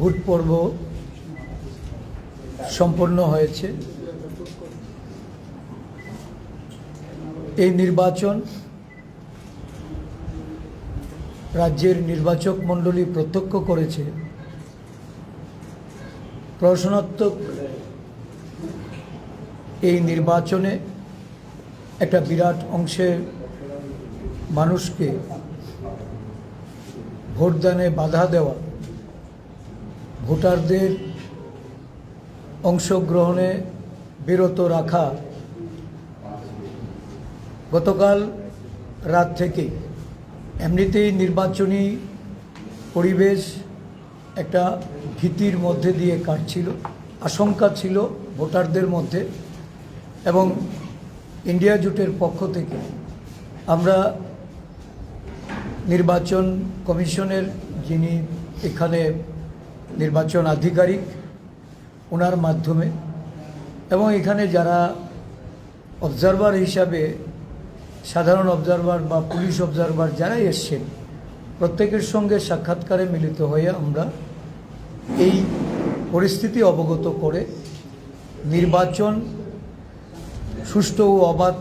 Vote পর্ব সম্পন্ন হয়েছে। এই নির্বাচন রাজ্যের নির্বাচক মণ্ডলী প্রত্যক্ষ করেছে। প্রশ্নাত্মক এই নির্বাচনে একটা বিরাট অংশের মানুষকে ভোটদানে বাধা দেওয়া ভোটারদের অংশগ্রহণে বিরত রাখা গতকাল রাত থেকে এমনিতেই নির্বাচনী পরিবেশ একটা ভীতির মধ্যে দিয়ে কাটছিল, আশঙ্কা ছিল ভোটারদের মধ্যে এবং ইন্ডিয়া জুটের পক্ষ থেকে আমরা নির্বাচন কমিশনের যিনি এখানে নির্বাচন আধিকারিক ওনার মাধ্যমে এবং এখানে যারা অবজারভার হিসাবে, সাধারণ অবজারভার বা পুলিশ অবজারভার যারাই এসছেন, প্রত্যেকের সঙ্গে সাক্ষাৎকারে মিলিত হয়ে আমরা এই পরিস্থিতি অবগত করে নির্বাচন সুষ্ঠু ও অবাধ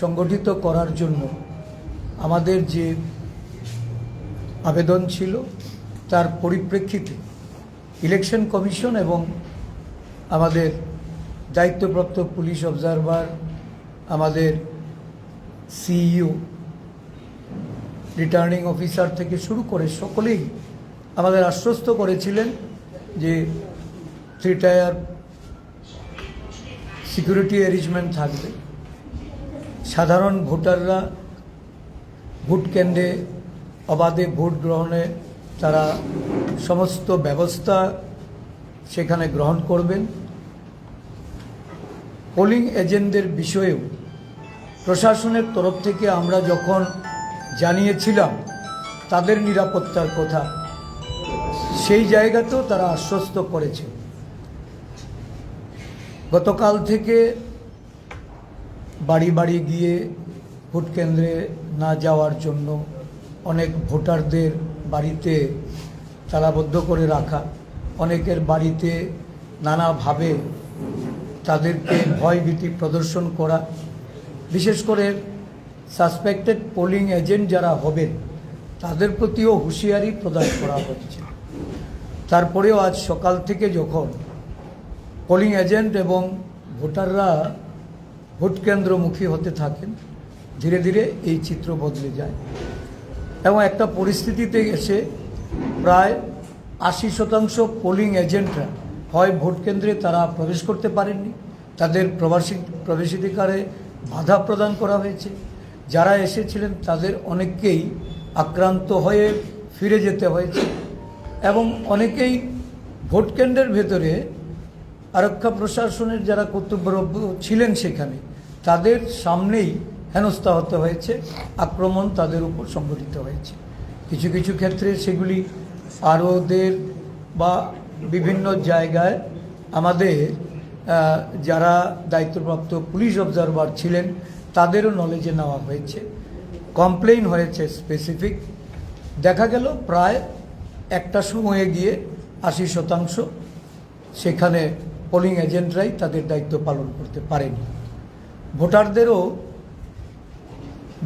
সংগঠিত করার জন্য আমাদের যে আবেদন ছিল, তার পরিপ্রেক্ষিতে ইলেকশন কমিশন এবং আমাদের দায়িত্বপ্রাপ্ত পুলিশ অবজারভার, আমাদের সিইও, রিটার্নিং অফিসার থেকে শুরু করে সকলেই আমাদের আশ্বস্ত করেছিলেন যে থ্রি টায়ার সিকিউরিটি অ্যারেঞ্জমেন্ট থাকবে। সাধারণ ভোটাররা ভোট কেন্দ্রে অবাধে ভোট গ্রহণে তারা সমস্ত ব্যবস্থা সেখানে গ্রহণ করবেন। পোলিং এজেন্টদের বিষয়েও প্রশাসনের তরফ থেকে আমরা যখন জানিয়েছিলাম তাদের নিরাপত্তার কথা, সেই জায়গাতেও তারা আশ্বস্ত করেছে। গতকাল থেকে বাড়ি বাড়ি গিয়ে ভোট কেন্দ্রে না যাওয়ার জন্য অনেক ভোটারদের বাড়িতে তালাবদ্ধ করে রাখা। অনেকের বাড়িতে নানাভাবে তাদেরকে ভয়ভীতি প্রদর্শন করা। বিশেষ করে সাসপেক্টেড পোলিং এজেন্ট যারা হবেন, তাদের প্রতিও হুঁশিয়ারি প্রদান করা হচ্ছে। তারপরেও আজ সকাল থেকে যখন পোলিং এজেন্ট এবং ভোটাররা ভোট কেন্দ্রমুখী হতে থাকেন, ধীরে ধীরে এই চিত্র বদলে যায়। এবং একটা পরিস্থিতিতে এসে প্রায় আশি শতাংশ পোলিং এজেন্টরা হয় ভোট কেন্দ্রে তারা প্রবেশ করতে পারেননি। তাদের প্রবাসী, প্রবেশাধিকারে বাধা প্রদান করা হয়েছে। যারা এসেছিলেন তাদের অনেককেই আক্রান্ত হয়ে ফিরে যেতে হয়েছে এবং অনেকেই ভোট কেন্দ্রের ভেতরে আরক্ষা প্রশাসনের যারা কর্তব্যরত ছিলেন সেখানে, তাদের সামনেই হেনস্থা হতে হয়েছে, আক্রমণ তাদের উপর সংঘটিত হয়েছে। কিছু কিছু ক্ষেত্রে সেগুলি আরোদের বা বিভিন্ন জায়গায় আমাদের যারা দায়িত্বপ্রাপ্ত পুলিশ অবজারভার ছিলেন, তাদেরও নলেজে নেওয়া হয়েছে। কমপ্লেইন হয়েছে স্পেসিফিক দেখা গেল প্রায় একটা সময়ে গিয়ে আশি শতাংশ সেখানে পোলিং এজেন্টরাই তাদের দায়িত্ব পালন করতে পারেনি। ভোটারদেরও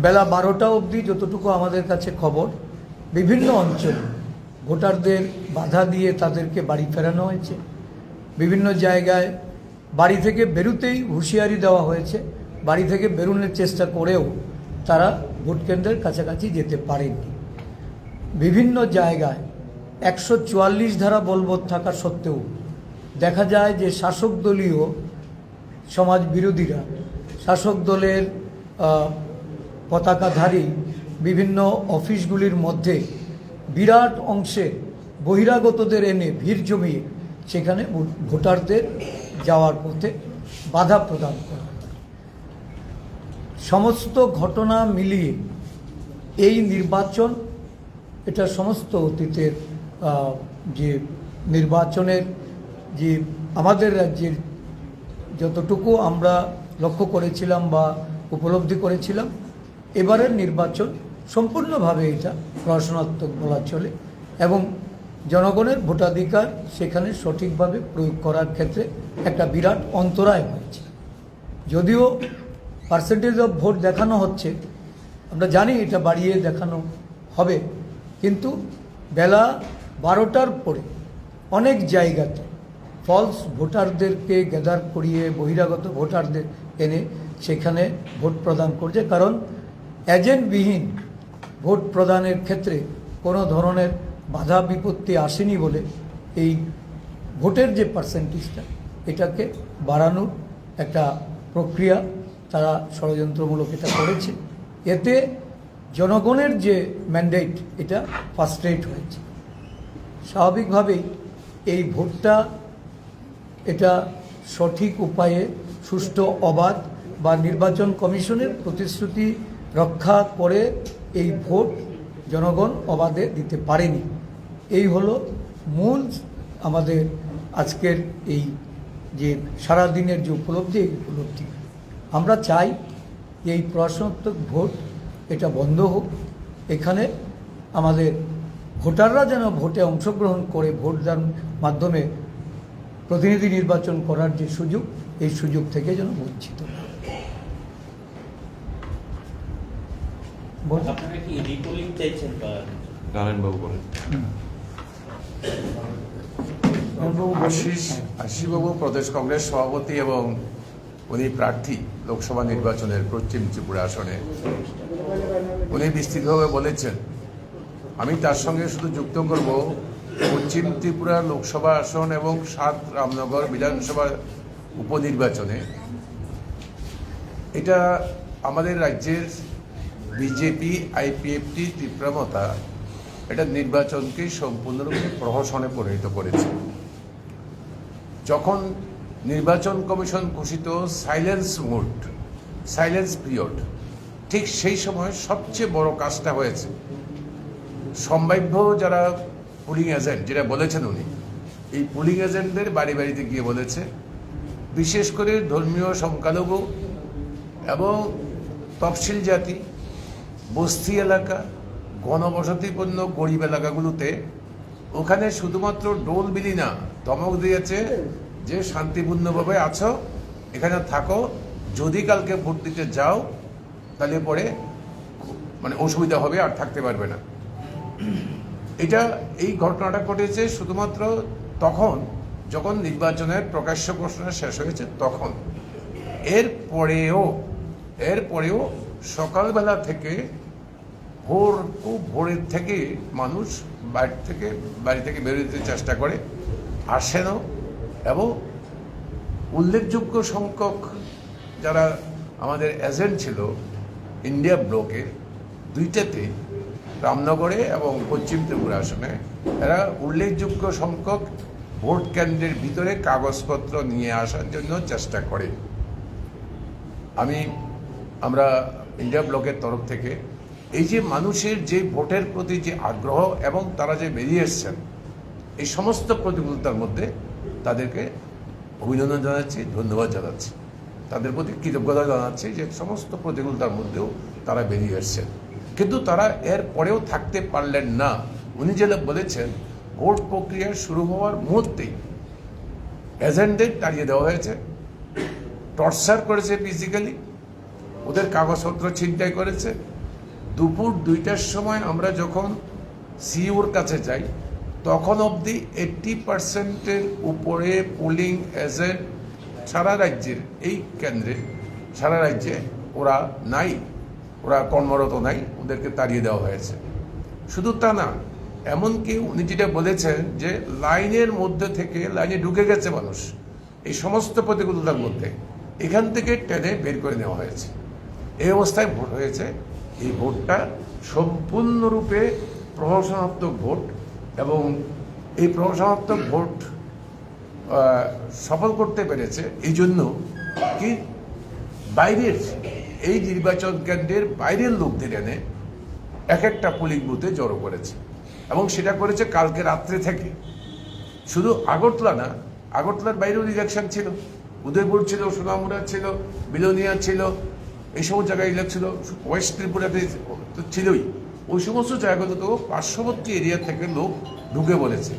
বেলা বারোটা অবধি যতটুকু আমাদের কাছে খবর, বিভিন্ন অঞ্চলে ভোটারদের বাধা দিয়ে তাদেরকে বাড়ি ফেরানো হয়েছে। বিভিন্ন জায়গায় বাড়ি থেকে বেরুতেই হুঁশিয়ারি দেওয়া হয়েছে। বাড়ি থেকে বেরোনোর চেষ্টা করেও তারা ভোট কেন্দ্রের কাছাকাছি যেতে পারেনি। বিভিন্ন জায়গায় একশো চুয়াল্লিশ ধারা বলবৎ থাকা সত্ত্বেও দেখা যায় যে শাসক দলীয় সমাজ বিরোধীরা, শাসক দলের পতাকাধারী বিভিন্ন অফিসগুলির মধ্যে বিরাট অংশে বহিরাগতদের এনে ভিড় জমিয়ে সেখানে ভোটারদের যাওয়ার পথে বাধা প্রদান করা সমস্ত ঘটনা মিলিয়ে এই নির্বাচন, এটা সমস্ত অতীতের যে নির্বাচনের, যে আমাদের রাজ্যের যতটুকু আমরা লক্ষ্য করেছিলাম বা উপলব্ধি করেছিলাম এবারের নির্বাচন সম্পূর্ণভাবে এটা রচনাত্মক বলা চলে এবং জনগণের ভোটাধিকার সেখানে সঠিকভাবে প্রয়োগ করার ক্ষেত্রে একটা বিরাট অন্তরায় হয়েছে যদিও পার্সেন্টেজ অফ ভোট দেখানো হচ্ছে, আমরা জানি এটা বাড়িয়ে দেখানো হবে, কিন্তু বেলা বারোটার পরে অনেক জায়গাতে ফলস ভোটারদেরকে গ্যাদার করিয়ে বহিরাগত ভোটারদের এনে সেখানে ভোট প্রদান করছে। কারণ এজেন্টবিহীন ভোট প্রদানের ক্ষেত্রে কোনো ধরনের বাধা বিপত্তি আসেনি বলে এই ভোটের যে পার্সেন্টেজটা, এটাকে বাড়ানোর একটা প্রক্রিয়া তারা ষড়যন্ত্রমূলক এটা করেছে। এতে জনগণের যে ম্যান্ডেট, এটা ফার্স্ট্রেট হয়েছে। স্বাভাবিকভাবেই এই ভোটটা এটা সঠিক উপায়ে, সুষ্ঠু অবাধ বা নির্বাচন কমিশনের প্রতিশ্রুতি রক্ষা করে এই ভোট জনগণ অবাধে দিতে পারেনি। এই হলো মূল আমাদের আজকের এই যে সারাদিনের যে উপলব্ধি, এই উপলব্ধি। আমরা চাই এই প্রশ্নোত্তর ভোট এটা বন্ধ হোক। এখানে আমাদের ভোটাররা যেন ভোটে অংশগ্রহণ করে ভোট ভোটদান মাধ্যমে প্রতিনিধি নির্বাচন করার যে সুযোগ, এই সুযোগ থেকে যেন বঞ্চিত না হয়। বলুন। আপনারা কি রিপোলিং চাইছেন বা নারায়ণবাবু বলেন আশিসবাবু প্রদেশ কংগ্রেস সভাপতি এবং উনি প্রার্থী লোকসভা নির্বাচনের পশ্চিম ত্রিপুরা আসনে। উনি বিস্তৃতভাবে বলেছেন আমি তার সঙ্গে শুধু যুক্ত করব পশ্চিম ত্রিপুরা লোকসভা আসন এবং সাত রামনগর বিধানসভা উপনির্বাচনে। এটা আমাদের রাজ্যের বিজেপি আইপিএফটি তীব্রমতা এটা নির্বাচনকে সম্পূর্ণরূপে প্রহসনে পরিণত করেছে। যখন নির্বাচন কমিশন ঘোষিত সাইলেন্স মোড, সাইলেন্স পিরিয়ড, ঠিক সেই সময় সবচেয়ে বড় কাজটা হয়েছে। সম্ভাব্য যারা পুলিং এজেন্ট, যেটা বলেছেন উনি, এই পুলিং এজেন্টদের বাড়ি বাড়িতে গিয়ে বলেছে, বিশেষ করে ধর্মীয় সংখ্যালঘু এবং তফসিল জাতি বস্তি এলাকা ঘনবসতিপূর্ণ গরিব এলাকাগুলোতে ওখানে শুধুমাত্র ডোল বিলি না, ধমক দিয়েছে যে শান্তিপূর্ণভাবে আছো, এখানে থাকো, যদি কালকে ভোট দিতে যাও, তাহলে পরে মানে অসুবিধা হবে আর থাকতে পারবে না। এটা, এই ঘটনাটা ঘটেছে শুধুমাত্র তখন, যখন নির্বাচনের প্রকাশ্য ঘোষণা শেষ হয়েছে তখন। এর পরেও এর পরেও সকালবেলা থেকে ভোর খুব ভোরের থেকে মানুষ বাড়ি থেকে বাড়ি থেকে বেরোতে চেষ্টা করে, আসেনও এবং উল্লেখযোগ্য সংখ্যক যারা আমাদের এজেন্ট ছিল ইন্ডিয়া ব্লকে দুইটাতে রামনগরে এবং পশ্চিম ত্রিপুরা আসনে, এরা উল্লেখযোগ্য সংখ্যক ভোট কেন্দ্রের ভিতরে কাগজপত্র নিয়ে আসার জন্য চেষ্টা করে। আমি, আমরা ইন্ডিয়া ব্লকের তরফ থেকে, এই যে মানুষের যে ভোটের প্রতি যে আগ্রহ এবং তারা যে বেরিয়ে এসছেন, এই সমস্ত প্রতিকূলতার মধ্যে তাদেরকে অভিনন্দন জানাচ্ছি, ধন্যবাদ জানাচ্ছি। তাদের প্রতি কৃতজ্ঞতা জানাচ্ছি যে সমস্ত প্রতিকূলতার মধ্যেও তারা বেরিয়ে এসছেন। কিন্তু তারা এর পরেও থাকতে পারলেন না। উনি যেটা বলেছেন, ভোট প্রক্রিয়া শুরু হওয়ার মুহূর্তেই এজেন্টদের তাড়িয়ে দেওয়া হয়েছে, টর্চার করেছে ফিজিক্যালি ওদের কাগজপত্র ছিনতাই করেছে। দুপুর দুইটার সময় আমরা যখন সিইউর কাছে যাই, তখন অবধি এইট্টি পার্সেন্টের উপরে পোলিং এজেন্ট সারা রাজ্যের, এই কেন্দ্রে সারা রাজ্যে ওরা নাই, ওরা কর্মরত নাই, ওদেরকে তাড়িয়ে দেওয়া হয়েছে। শুধু তা না, এমনকি উনি যেটা বলেছেন যে লাইনের মধ্যে থেকে লাইনে ঢুকে গেছে মানুষ, এই সমস্ত প্রতিকূলতার মধ্যে, এখান থেকে টেনে বের করে নেওয়া হয়েছে। এই অবস্থায় ভোট হয়েছে। এই ভোটটা সম্পূর্ণরূপে প্রহসনাত্মক ভোট এবং এই প্রহসনাত্মক ভোট সফল করতে পেরেছে। এই জন্য কি বাইরের এই নির্বাচন কেন্দ্রের বাইরের লোকদের এনে এক একটা পোলিং বুথে জড়ো করেছে এবং সেটা করেছে কালকে রাত্রে থেকে। শুধু আগরতলা না, আগরতলার বাইরেও ইলেকশন ছিল। উদয়পুর ছিল, সোনামুড়া ছিল, বিলোনিয়া ছিল এই সমস্ত জায়গায় ইলেকশন ছিল, ওয়েস্ট ত্রিপুরাতে তো ছিলই। ওই সমস্ত জায়গাগুলোতেও পার্শ্ববর্তী এরিয়া থেকে লোক ঢুকে বলেছে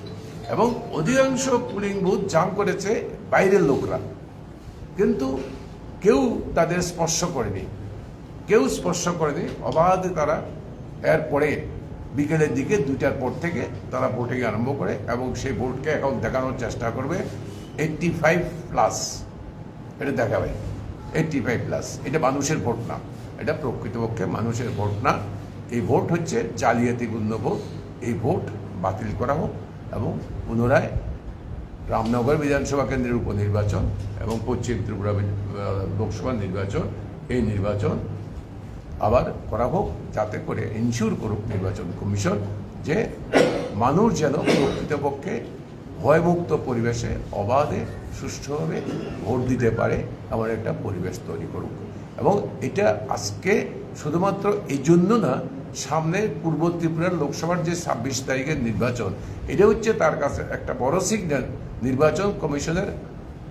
এবং অধিকাংশ পুলিং বুথ জাম করেছে বাইরের লোকরা। কিন্তু কেউ তাদের স্পর্শ করেনি। কেউ স্পর্শ করেনি, অবাধে তারা এরপরে বিকেলের দিকে দুইটার পর থেকে তারা ভোটিং আরম্ভ করে এবং সেই ভোটকে এখন দেখানোর চেষ্টা করবে, এইটটি ফাইভ প্লাস। এটা দেখাবে। এইটটি ফাইভ প্লাস এটা মানুষের ভোট না। এটা প্রকৃতপক্ষে মানুষের ভোট না। এই ভোট হচ্ছে জালিয়াতিপূর্ণ ভোট এই ভোট বাতিল করা হোক এবং পুনরায় রামনগর বিধানসভা কেন্দ্রের উপনির্বাচন এবং পশ্চিম ত্রিপুরা লোকসভা নির্বাচন, এই নির্বাচন আবার করা হোক যাতে করে ইনশিওর করুক নির্বাচন কমিশন যে মানুষ যেন প্রকৃতপক্ষে ভয়মুক্ত পরিবেশে অবাধে সুষ্ঠুভাবে ভোট দিতে পারে, এমন একটা পরিবেশ তৈরি করুক। এবং এটা আজকে শুধুমাত্র এই জন্য না, সামনে পূর্ব ত্রিপুরার লোকসভার যে ছাব্বিশ তারিখের নির্বাচন, এটা হচ্ছে তার কাছে একটা বড় সিগন্যাল নির্বাচন কমিশনের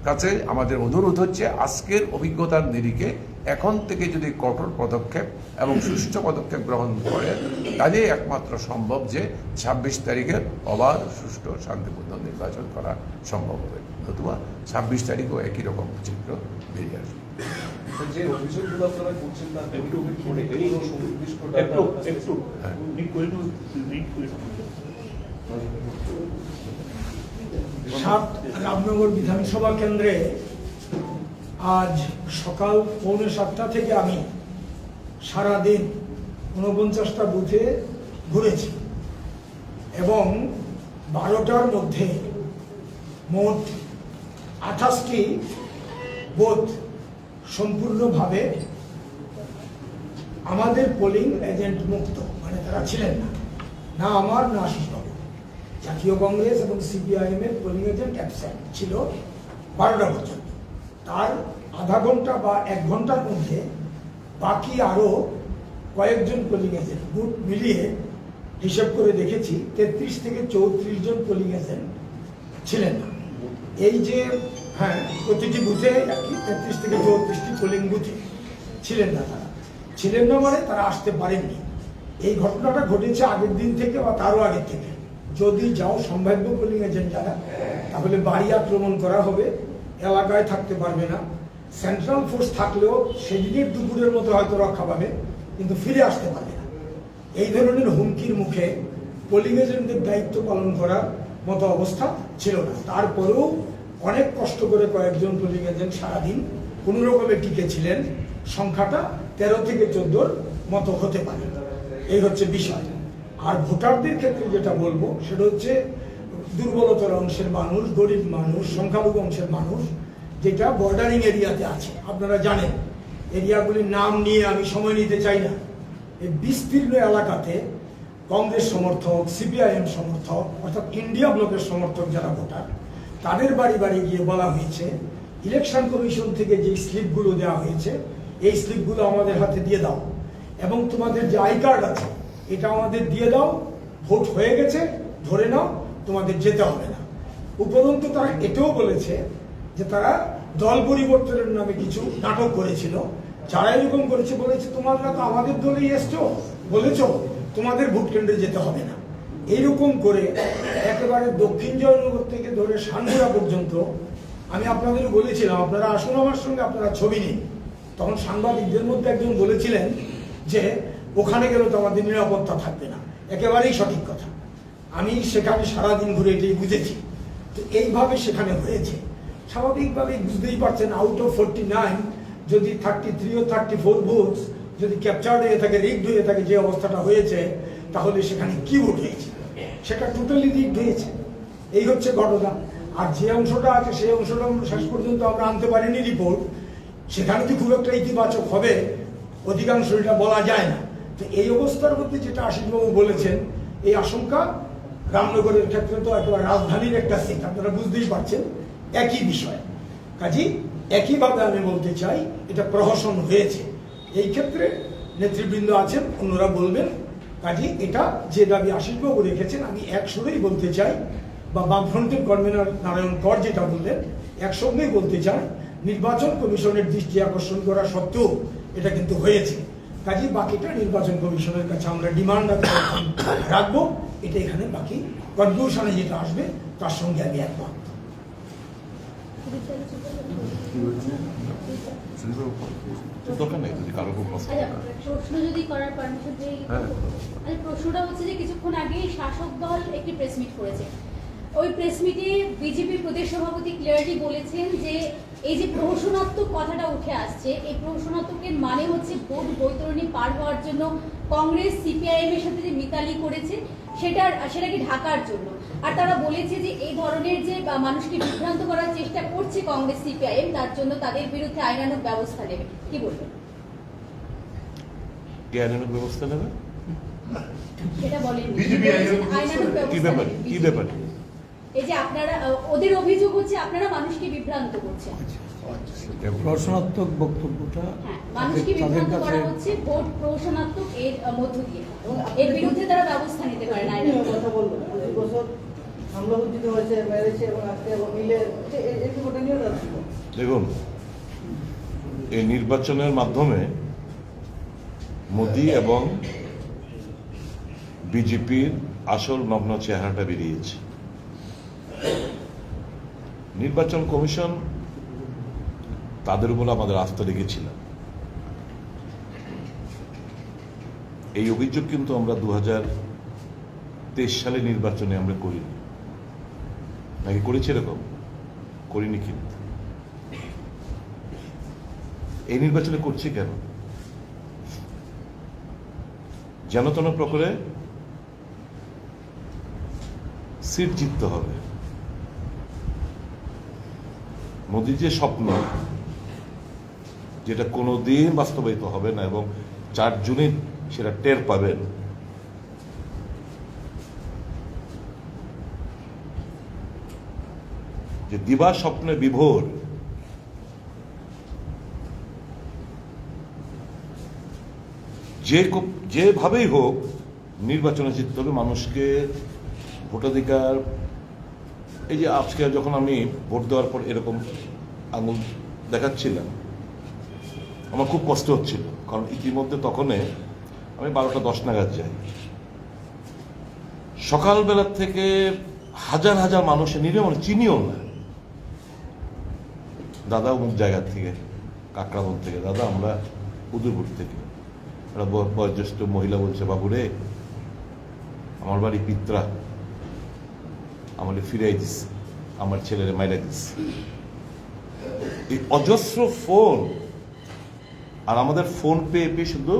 কাছে আমাদের অনুরোধ হচ্ছে, আজকের অভিজ্ঞতার নিরিখে এখন থেকে যদি কঠোর পদক্ষেপ এবং সুষ্ঠু পদক্ষেপ গ্রহণ করে, তাহলেই একমাত্র সম্ভব যে ছাব্বিশ তারিখের অবাধ, সুষ্ঠু, শান্তিপূর্ণ নির্বাচন করা সম্ভব হবে। নতুবা ছাব্বিশ তারিখও একই রকম চিত্র বেরিয়ে আসবে। যে অভিযোগগুলো আপনারা করছেন তার একটু হ্যাঁ। সাত রামনগর বিধানসভা কেন্দ্রে আজ সকাল পৌনে সাতটা থেকে আমি সারাদিন ঊনপঞ্চাশটা বুথে ঘুরেছি এবং বারোটার মধ্যে মোট আঠাশটি বোধ সম্পূর্ণভাবে আমাদের পোলিং এজেন্ট মুক্ত মানে তারা ছিলেন না। না আমার, না আশিসবাবু জাতীয় কংগ্রেস এবং সিপিআইএম এর পোলিং এজেন্ট অ্যাবসেন্ট ছিল বারোটা পর্যন্ত। তার আধা ঘণ্টা বা এক ঘণ্টার মধ্যে বাকি আরও কয়েকজন পোলিং এজেন্ট বুথ মিলিয়ে হিসেব করে দেখেছি, তেত্রিশ থেকে চৌত্রিশ জন পোলিং এজেন্ট ছিলেন না। এই যে হ্যাঁ প্রতিটি বুথে কি তেত্রিশ থেকে চৌত্রিশটি পোলিং বুথে ছিলেন না তারা। ছিলেন না মানে তারা আসতে পারেননি। এই ঘটনাটা ঘটেছে আগের দিন থেকে বা তারও আগের থেকে। যদি যাও সম্ভাব্য পোলিং এজেন্ট যারা তাহলে বাড়ি আক্রমণ করা হবে, এলাকায় থাকতে পারবে না। সেন্ট্রাল ফোর্স থাকলেও সেদিনের দুপুরের মতো হয়তো রক্ষা পাবে, কিন্তু ফিরে আসতে পারবে না। এই ধরনের হুমকির মুখে পোলিং এজেন্টদের দায়িত্ব পালন করার মতো অবস্থা ছিল না। তারপরেও অনেক কষ্ট করে কয়েকজন পোলিং এজেন্ট সারাদিন। কোনো রকমে টিকে ছিলেন সংখ্যাটা তেরো থেকে চোদ্দোর মতো হতে পারে। এই হচ্ছে বিষয়। আর ভোটারদের ক্ষেত্রে যেটা বলব, সেটা হচ্ছে দুর্বলতর অংশের মানুষ, গরিব মানুষ, সংখ্যালঘু অংশের মানুষ, যেটা বর্ডারিং এরিয়াতে আছে। আপনারা জানেন এরিয়াগুলির নাম নিয়ে আমি সময় নিতে চাই না। এই বিস্তীর্ণ এলাকাতে কংগ্রেস সমর্থক, সিপিআইএম সমর্থক, অর্থাৎ ইন্ডিয়া ব্লকের সমর্থক যারা ভোটার, তাদের বাড়ি বাড়ি গিয়ে বলা হয়েছে, ইলেকশন কমিশন থেকে যে স্লিপগুলো দেওয়া হয়েছে, এই স্লিপগুলো আমাদের হাতে দিয়ে দাও। এবং তোমাদের যে আই কার্ড আছে, এটা আমাদের দিয়ে দাও, ভোট হয়ে গেছে, ধরে নাও, তোমাদের যেতে হবে না। উপরন্তু তারা এটাও বলেছে যে তারা দল পরিবর্তনের নামে কিছু নাটক করেছিল। যারা এরকম করেছে বলেছে, তোমরা তো আমাদের দলেই এসছো, বলেছ? তোমাদের ভোট কেন্দ্রে যেতে হবে না। এইরকম করে একেবারে দক্ষিণ জয়নগর থেকে ধরে সানগুড়া পর্যন্ত, আমি আপনাদের বলেছিলাম, আপনারা আসুন আমার সঙ্গে, আপনারা ছবি নিন। তখন সাংবাদিকদের মধ্যে একজন বলেছিলেন যে, ওখানে গেলে তো আমাদের নিরাপত্তা থাকবে না। একেবারেই সঠিক কথা। আমি সেখানে সারাদিন ঘুরে এটাই বুঝেছি। তো এইভাবে সেখানে হয়েছে। স্বাভাবিকভাবেই বুঝতেই পারছেন আউট অফ ফোরটি নাইন যদি থার্টি থ্রি ও থার্টি ফোর ভোটস যদি ক্যাপচার্ড হয়ে থাকে রিগড হয়ে থাকে যে অবস্থাটা হয়েছে, তাহলে সেখানে কি হয়েছে সেটা টোটালি রিগড হয়েছে। এই হচ্ছে ঘটনা। আর যে অংশটা আছে, সেই অংশটা শেষ পর্যন্ত আমরা আনতে পারিনি রিপোর্ট সেখানে কি খুব একটা ইতিবাচক হবে অধিকাংশ এটা বলা যায় না। তো এই অবস্থার মধ্যে যেটা আশিসবাবু বলেছেন, এই আশঙ্কা রামনগরের ক্ষেত্রে তো একেবারে রাজধানীর একটা সিট আপনারা বুঝতেই পারছেন, একই বিষয়। কাজী, একইভাবে আমি বলতে চাই, এটা প্রহসন হয়েছে। এই ক্ষেত্রে নেতৃবৃন্দ আছেন অন্যরা বলবেন, কাজী, এটা যে দাবি আশিসবাবু রেখেছেন, আমি এক সুরেই বলতে চাই, বা বামফ্রন্টের কনভেনর নারায়ণ কর যেটা বললেন একসঙ্গেই বলতে চাই, নির্বাচন কমিশনের দৃষ্টি আকর্ষণ করা সত্ত্বেও এটা কিন্তু হয়েছে। কাজে, বাকিটা নির্বাচন কমিশনের কাছে আমরা ডিমান্ড রাখব এটা এখানে বাকি কনক্লুশনে যেটা আসবে, তার সঙ্গে আমি একমত। দরকার নেই যদি কারও খুব পছন্দ আচ্ছা। প্রশ্ন যদি করার পারমিশন হ্যাঁ। আচ্ছা প্রশ্নটা হচ্ছে যে কিছুক্ষণ আগেই শাসক দল একটি প্রেস মিট করেছে ওই প্রেস মিটে বিজেপি প্রদেশ সভাপতি ক্লিয়ারলি বলেছেন যে এই যে প্রহসনাত্মক কথাটা উঠে আসছে এই প্রহসনাত্মকের মানে হচ্ছে ভোট বৈতরণী পার হওয়ার জন্য কংগ্রেস সিপিআইএম এর সাথে যে মিতালি করেছে সেটার সেটাকে ঢাকার জন্য? আর তারা বলেছে যে এই ধরনের যে মানুষকে বিভ্রান্ত করার চেষ্টা করছে কংগ্রেস সিপিআইএম তার জন্য তাদের বিরুদ্ধে আইনানুগ ব্যবস্থা নেবে। কি বলবেন? কে আইনানুগ ব্যবস্থা নেবে? সেটা বলেন ব্যবস্থা কি কি ব্যাপারে? এই যে আপনারা ওদের অভিযোগ হচ্ছে আপনারা মানুষকে বিভ্রান্ত করছেন। রচনাত্মক বক্তব্যটা হ্যাঁ মানুষকে বিভ্রান্ত করা হচ্ছে ভোট প্রহসনাত্মক এর মধ্য দিয়ে। এর বিরুদ্ধে তারা ব্যবস্থা নিতে পারে না কথা বলব বছর হামলা হয়েছে মেরেছে এবং আজকে এবং মিলে এই নিয়ে দেখুন এই নির্বাচনের মাধ্যমে মোদি এবং বিজেপির আসল নগ্ন চেহারাটা বেরিয়েছে। নির্বাচন কমিশন তাদের উপর আমাদের আস্থা রেখেছিলাম। এই অভিযোগ কিন্তু আমরা দু তেইশ সালে নির্বাচনে আমরা করিনি। নাকি করেছি এরকম? করিনি কিন্তু। এই নির্বাচনে করছি কেন? যেন তেন প্রকারে সিট জিততে হবে। মোদির যে স্বপ্ন যেটা কোনো দিন বাস্তবায়িত হবে না এবং চার জুনে সেটা টের পাবেন। যে দিবা স্বপ্নে বিভোর, যে যেভাবেই হোক নির্বাচনে জিততে হবে, মানুষকে ভোটাধিকার, এই যে আজকে যখন আমি ভোট দেওয়ার পর এরকম আঙুল দেখাচ্ছিলাম আমার খুব কষ্ট হচ্ছিল, কারণ ইতিমধ্যে তখনে আমি বারোটা দশ নাগাদ যাই। সকালবেলা থেকে হাজার হাজার মানুষের নিরীহ মানে চিনিও না। দাদা অমুক জায়গার থেকে কাকড়াবন থেকে, দাদা আমরা উদয়পুর থেকে। একটা বয়োজ্যেষ্ঠ মহিলা বলছে, বাবুরে, আমার বাড়ি পিত্রা। আমাকে ফিরাই দিস, আমার ছেলেরে মাইরা দিস। এই অজস্র ফোন আর আমাদের ফোন পেয়ে পেয়ে শুধু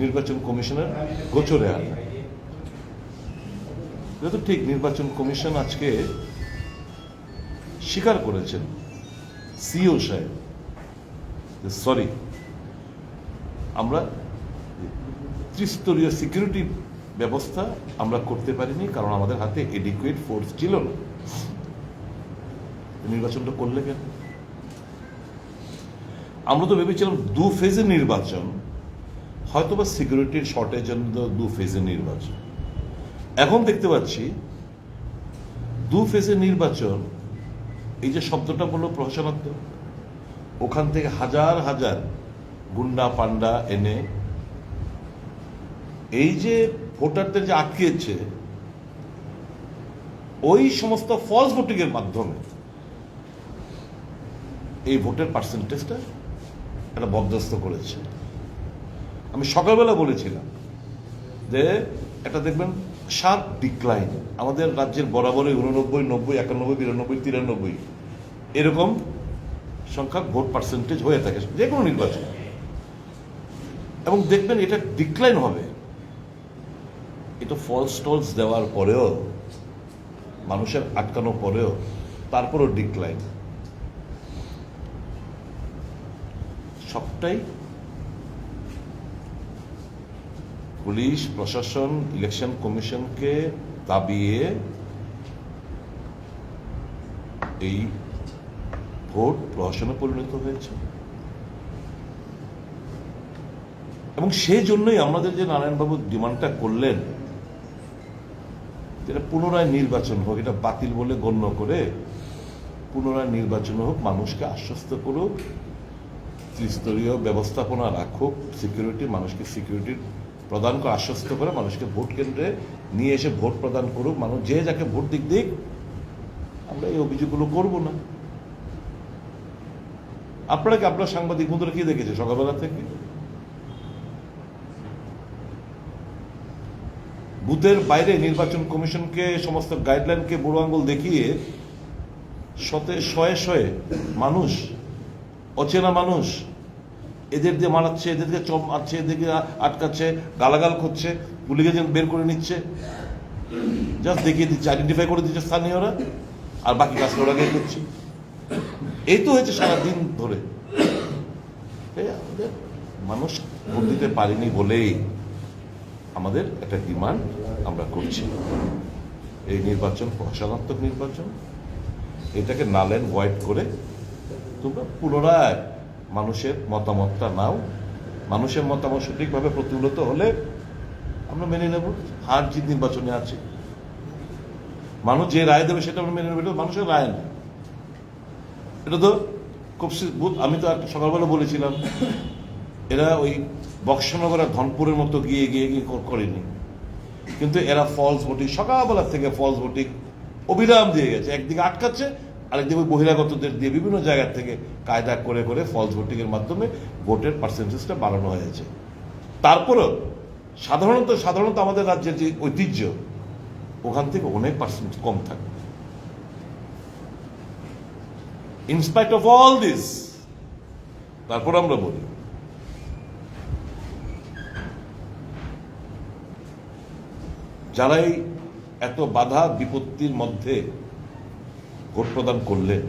নির্বাচন কমিশনের গোচরে আনা যেহেতু ঠিক নির্বাচন কমিশন আজকে স্বীকার করেছেন সিও সাহেব সরি, আমরা ত্রিস্তরীয় সিকিউরিটি ব্যবস্থা আমরা করতে পারিনি কারণ আমাদের হাতে এডিকুয়েট ফোর্স ছিল না। নির্বাচনটা করলে কেন? আমরা তো ভেবেছিলাম দু ফেজের নির্বাচন হয়তো বা সিকিউরিটির শর্টের জন্য দু ফেজের নির্বাচন। এখন দেখতে পাচ্ছি, দু ফেজের নির্বাচন, এই যে শব্দটা বলল প্রহসনাত্মক ওখান থেকে হাজার হাজার গুন্ডা পান্ডা এনে, এই যে ভোটারদের যে আটকেছে, ওই সমস্ত ফলস ভোটিং এর মাধ্যমে, এই ভোটের পার্সেন্টেজটা একটা বরদাস্ত করেছে। আমি সকালবেলা বলেছিলাম যে এটা দেখবেন, শার্প ডিক্লাইন আমাদের রাজ্যের বরাবরই উননব্বই নব্বই, একানব্বই, বিরানব্বই, তিরানব্বই এরকম সংখ্যা ভোট পার্সেন্টেজ হয়ে থাকে, যে কোনো নির্বাচন। এবং দেখবেন, এটা ডিক্লাইন হবে। এটা ফলস টলস দেওয়ার পরেও, মানুষের আটকানোর পরেও, তারপরও ডিক্লাইন সবটাই পুলিশ, প্রশাসন ইলেকশন কমিশনকে দাবিয়ে এই ভোট প্রহসনে পরিণত হয়েছে। এবং সেই জন্যই আমাদের যে নারায়ণবাবু ডিমান্ডটা করলেন, যেটা পুনরায় নির্বাচন হোক, এটা বাতিল বলে গণ্য করে পুনরায় নির্বাচন হোক, মানুষকে আশ্বস্ত করুক ত্রিস্তরীয় ব্যবস্থাপনা রাখুক সিকিউরিটি মানুষকে সিকিউরিটি প্রদান করে, আশ্বস্ত করে মানুষকে ভোট কেন্দ্রে নিয়ে এসে ভোট প্রদান করুক, মানুষ যে যাকে ভোট দিক দিক, আমরা এই অভিযোগগুলো করব না। আপনারা কি, আপনার সাংবাদিক বন্ধুরা কি দেখেছে সকালবেলা থেকে? বুথের বাইরে নির্বাচন কমিশনকে, সমস্ত গাইডলাইনকে বুড়ো আঙ্গুল দেখিয়ে শতে শয়ে শয়ে মানুষ, অচেনা মানুষ এদের দিয়ে মারাচ্ছে এদেরকে চপ মারছে এদেরকে আটকাচ্ছে, গালাগাল করছে, পুলিশে যেন বের করে নিচ্ছে। জাস্ট দেখিয়ে দিচ্ছে আইডেন্টিফাই করে দিচ্ছে স্থানীয়রা, আর বাকি কাজটা ওরা গিয়ে করছে। এই তো হয়েছে সারাদিন ধরে। আমাদের মানুষ ভোট দিতে পারেনি বলেই আমাদের একটা ডিমান্ড আমরা করছি। এই নির্বাচন, প্রশাসনাত্মক নির্বাচন, এটাকে নাল অ্যান্ড হোয়াইট করে তোমরা পুনরায় মানুষের মতামতটা নাও। মানুষের মতামত সঠিকভাবে প্রতিফলিত হলে আমরা মেনে নেব। হার জিত নির্বাচনে আছে। মানুষ যে রায় দেবে সেটা আমরা মেনে নেব। এটা মানুষের রায় না। এটা তো খুব আমি তো একটা সকালবেলা বলেছিলাম, এরা ওই বক্সনগর আর ধনপুরের মতো গিয়ে গিয়ে গিয়ে করেনি। কিন্তু এরা ফলস ভোটিং সকালবেলা থেকে ফলস ভোটিং অবিরাম দিয়ে গেছে। একদিকে আটকাচ্ছে আরেকদিকে বহিরাগতদের দিয়ে বিভিন্ন জায়গা থেকে কায়দা করে করে ফলস ভোটিং এর মাধ্যমে ভোটের পার্সেন্টেজটা বাড়ানো হয়েছে। তারপরেও সাধারণত সাধারণত আমাদের রাজ্যের যে ঐতিহ্য, ওখান থেকে অনেক পার্সেন্ট কম থাকে। ইনস্পাইট অফ অল দিস তারপর আমরা বলি যারাই এত বাধা বিপত্তির মধ্যে ভোট প্রদান করলেন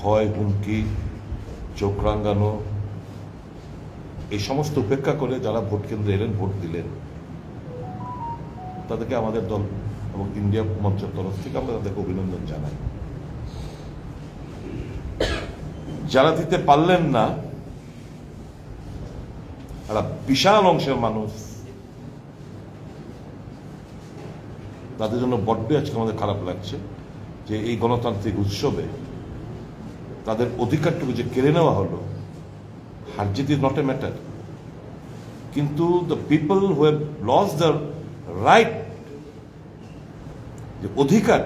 ভয়, হুমকি, চোখ রাঙ্গানো এই সমস্ত উপেক্ষা করে যারা ভোট কেন্দ্রে এলেন, ভোট দিলেন, তাদেরকে আমাদের দল এবং ইন্ডিয়া মঞ্চের তরফ থেকে আমরা তাদেরকে অভিনন্দন জানাই। যারা দিতে পারলেন না একটা বিশাল অংশের মানুষ তাদের জন্য বড্ড আজকে আমাদের খারাপ লাগছে যে এই গণতান্ত্রিক উৎসবে তাদের অধিকারটুকু যে কেড়ে নেওয়া হলো হারজিত ইজ নট এ ম্যাটার কিন্তু the people who have loss the right যে অধিকার,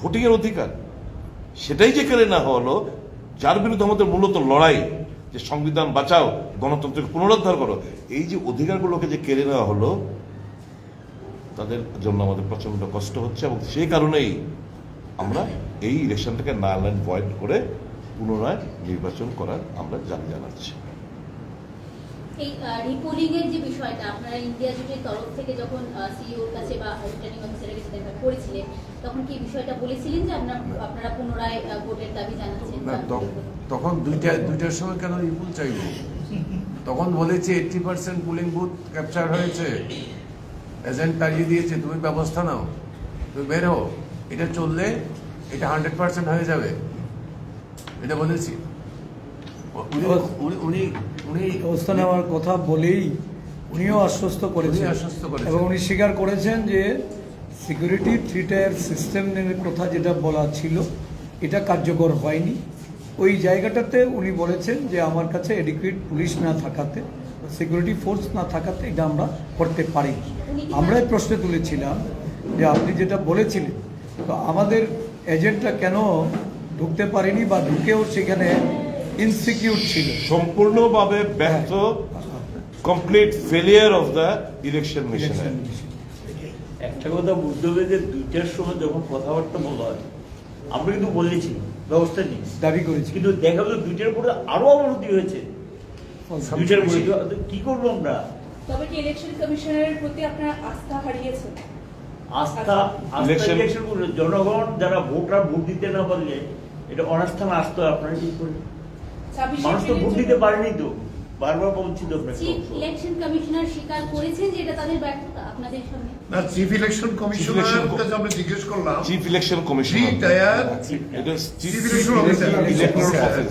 ভোটিংয়ের অধিকার, সেটাই যে কেড়ে নেওয়া হলো, যার বিরুদ্ধে আমাদের মূলত লড়াই, যে সংবিধান বাঁচাও, গণতন্ত্রকে পুনরুদ্ধার করো, এই যে অধিকারগুলোকে যে কেড়ে নেওয়া হলো তাদের জন্য আমাদের প্রচণ্ড কষ্ট হচ্ছে এবং সেই কারণেই আমরা এই ইলেকশনটাকে নাল অ্যান্ড ভয়েড করে পুনরায় নির্বাচন করার আমরা জানি জানাচ্ছি। এই রিপোলিং এর যে বিষয়টা আপনারা ইন্ডিয়া জুটের তরফ থেকে যখন সিইওর কাছে বা রিটার্নিং অফিসারের কাছে দেখা করেছিলেন তখন কি এই বিষয়টা বলেছিলেন যে আপনারা আপনারা পুনরায় আহ, ভোটের দাবি জানাচ্ছেন? না তখন দুইটা দুইটার সময় কেন রিপুল চাইব? তখন বলেছে eighty percent polling booth capture হয়েছে। এজেন্ট তাড়িয়ে দিয়েছে তুমি ব্যবস্থা নাও তুমি বের এটা চললে এটা হান্ড্রেড পার্সেন্ট হয়ে যাবে। এটা বলেছি। উনি- উনি- ব্যবস্থা নেওয়ার কথা বলেই উনিও আশ্বস্ত করেছেন। আশ্বস্ত করেছেন। এবং উনি স্বীকার করেছেন যে সিকিউরিটি থ্রি টায়ার সিস্টেমের কথা যেটা বলা ছিল এটা কার্যকর হয়নি। ওই জায়গাটাতে উনি বলেছেন যে আমার কাছে এডিকুয়েট পুলিশ না থাকাতে সিকিউরিটি ফোর্স না থাকাতে এটা আমরা করতে পারি। আমরা এই প্রশ্ন তুলেছিলাম যে আপনি যেটা বলেছিলেন তো আমাদের এজেন্টটা কেন ঢুকতে পারেনি বা ঢুকেও সেখানে ইনসিকিউর ছিল? সম্পূর্ণভাবে ব্যর্থ complete failure of the election mission একটা কথা বুঝতে হবে যে দুইটার সময় যখন কথাবার্তা বলা হয় আমরা কিন্তু বলেছি ব্যবস্থা নিই দাবি করেছি। কিন্তু দেখা গেল দুইটার পরে আরও অবনতি হয়েছে। দুইটার বলে তো কি করব আমরা? তবে কি ইলেকশন কমিশনের প্রতি আপনার আস্থা হারিয়েছে আস্থা আস্থা ইলেকশন জনগণ যারা ভোটার ভোট দিতে না পারলে এটা অনাস্থা না আসতো আপনারা কি করবেন মানুষ তো ভোট দিতে পারেনি তো। বারবার বলছি তো আপনাকে চিফ ইলেকশন কমিশনার স্বীকার করেছেন যে এটা তাদের ব্যর্থতা আপনাদের সামনে। না চিফ ইলেকশন কমিশনার আমরা জিজ্ঞেস করলাম চিফ ইলেকশন কমিশনার এটা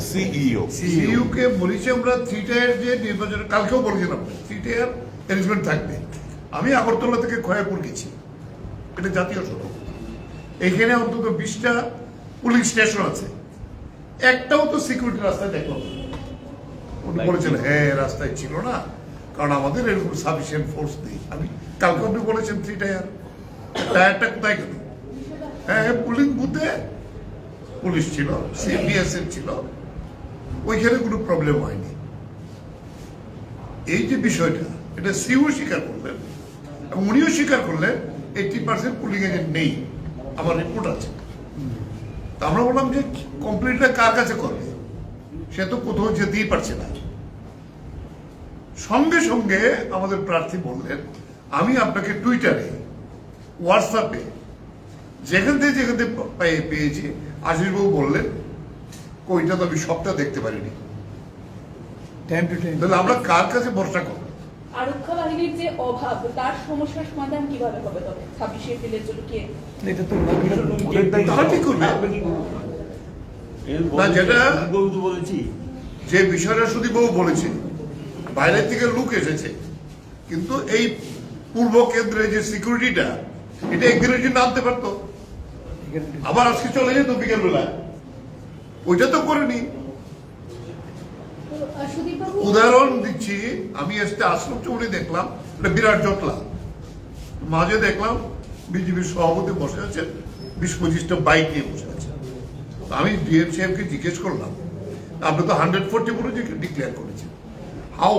সিইও কে বলেছি আমরা থ্রি টায়ার যে নির্বাচন কালকেও বলেছিলাম থ্রি টায়ার অ্যারেঞ্জমেন্ট থাকবে। আমি আগরতলা থেকে খয়াপুর গেছি এটা জাতীয় সড়ক। এখানে অন্তত বিশটা পুলিশ স্টেশন আছে। একটাও তো সিকিউরিটি রাস্তায় দেখলাম। উনি বলেছেন হ্যাঁ রাস্তায় ছিল না। কারণ আমাদের এরকম সাফিসিয়েন্ট ফোর্স নেই। আমি কালকে আপনি বলেছেন থ্রি টায়ার টায়ারটা কোথায় গেল? হ্যাঁ পুলিং বুথে পুলিশ ছিল সিবিএসএফ ছিল। ওইখানে কোনো প্রবলেম হয়নি। এই যে বিষয়টা এটা সিও স্বীকার করলেন এবং উনিও স্বীকার করলেন এইটি পার্সেন্ট পুলিং এজেন্ট নেই। আমার রিপোর্ট আছে। তা আমরা বললাম যে কমপ্লিটটা কার কাছে করবে? সে তো কোথাও যেতেই পারছে না। সঙ্গে সঙ্গে আমাদের প্রার্থী বললেন আমি আপনাকে টুইটারে হোয়াটসঅ্যাপে যেখান থেকে যেখান থেকে পেয়েছি আশিসবাবু বললেন ওইটা তো আমি সবটা দেখতে পারিনি। তাহলে আমরা কার কাছে ভরসা করব? আরক্ষা বাহিনীর যে অভাব তার সমস্যার সমাধান কীভাবে হবে তবে? ছাব্বিশে এপ্রিলের জন্য কি এটা তো তারা কি করবে? আমরা কি করব? এর না, যেটা- বলেছি? যে বিষয়টা সুদীপবাবু বলেছে বাইরের থেকে লুক এসেছে কিন্তু এই পূর্ব কেন্দ্রে যে সিকিউরিটিটা এটা একদিনের জন্য আনতে পারতো। আবার আজকে চলে যেত বিকেল বেলা ওইটা তো করেনি। উদাহরণ দিচ্ছি আমি এসে আশ্রম চৌড়ে দেখলাম এটা বিরাট জটলা। মাঝে দেখলাম বিজেপির সভাপতি বসে আছেন বিশ পঁচিশটা বাইক নিয়ে বসে। আমি ডিএম সাহেবকে জিজ্ঞেস করলাম আপনি তো হান্ড্রেড ফোর্টি পুরো ডিক্লেয়ার করেছেন। হাও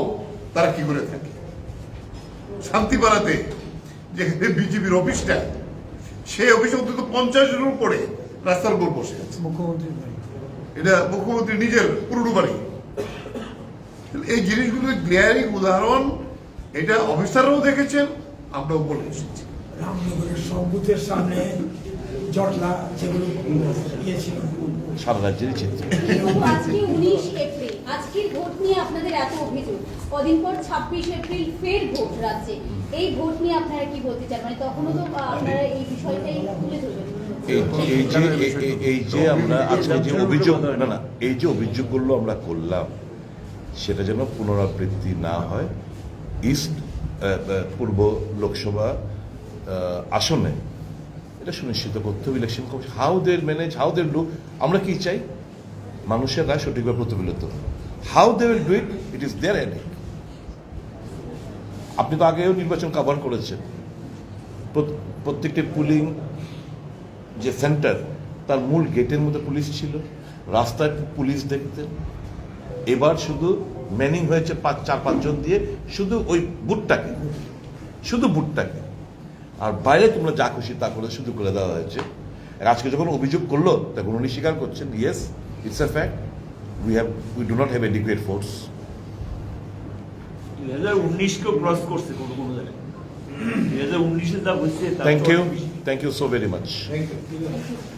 তারা কি করে থাকে? শান্তিপাড়াতে যেখানে বিজেপির অফিসটা সেই অফিসে অন্তত পঞ্চাশের উপরে রাস্তার উপর বসে আছে। মুখ্যমন্ত্রী এটা মুখ্যমন্ত্রী নিজের পুরনো বাড়ি। এই জিনিসগুলো গ্লেয়ারিং উদাহরণ এটা অফিসাররাও দেখেছেন আমরাও বলে এসেছি। রামনগরের সব সামনে জটলা যেগুলো ইয়ে ছিল সারা রাজ্যেরই চিত্র আজকে উনিশ এপ্রিল আজকের ভোট নিয়ে আপনাদের এত অভিযোগ। কদিন পর ছাব্বিশ এপ্রিল ফের ভোট রাজ্যে। এই ভোট নিয়ে আপনারা কি বলতে চান? মানে তখনও তো আপনারা এই বিষয়টাই তুলে ধরবেন। এই যে এই- যে আমরা আজকে যে অভিযোগ না না এই যে অভিযোগগুলো আমরা করলাম সেটা যেন পুনরাবৃত্তি না হয় ইস্ট পূর্ব লোকসভা আসনে এটা সুনিশ্চিত করতে হবে election commission how they manage how they look আমরা কি চাই? মানুষের রায় সঠিকভাবে প্রতিফলিত how they will do it it is there এডিক আপনি তো আগেও নির্বাচন কভার করেছেন। প্রত্যেকটি পুলিং যে সেন্টার তার মূল গেটের মধ্যে পুলিশ ছিল। রাস্তায় পুলিশ দেখতেন। এবার শুধু ম্যানিং হয়েছে পাঁচ, চার, পাঁচজন দিয়ে শুধু ওই বুটটাকে শুধু বুটটাকে আর বাইরে তোমরা যা খুশি তা করে শুধু করে দেওয়া হয়েছে। আজকে যখন অভিযোগ করল তখন উনি স্বীকার করছেন yes it's a fact we have we do not have adequate force দুই হাজার উনিশকেও ক্রস করছে কোনো কোনো জায়গায়। দুই হাজার উনিশে যা হচ্ছে thank you thank you so very much Thank you.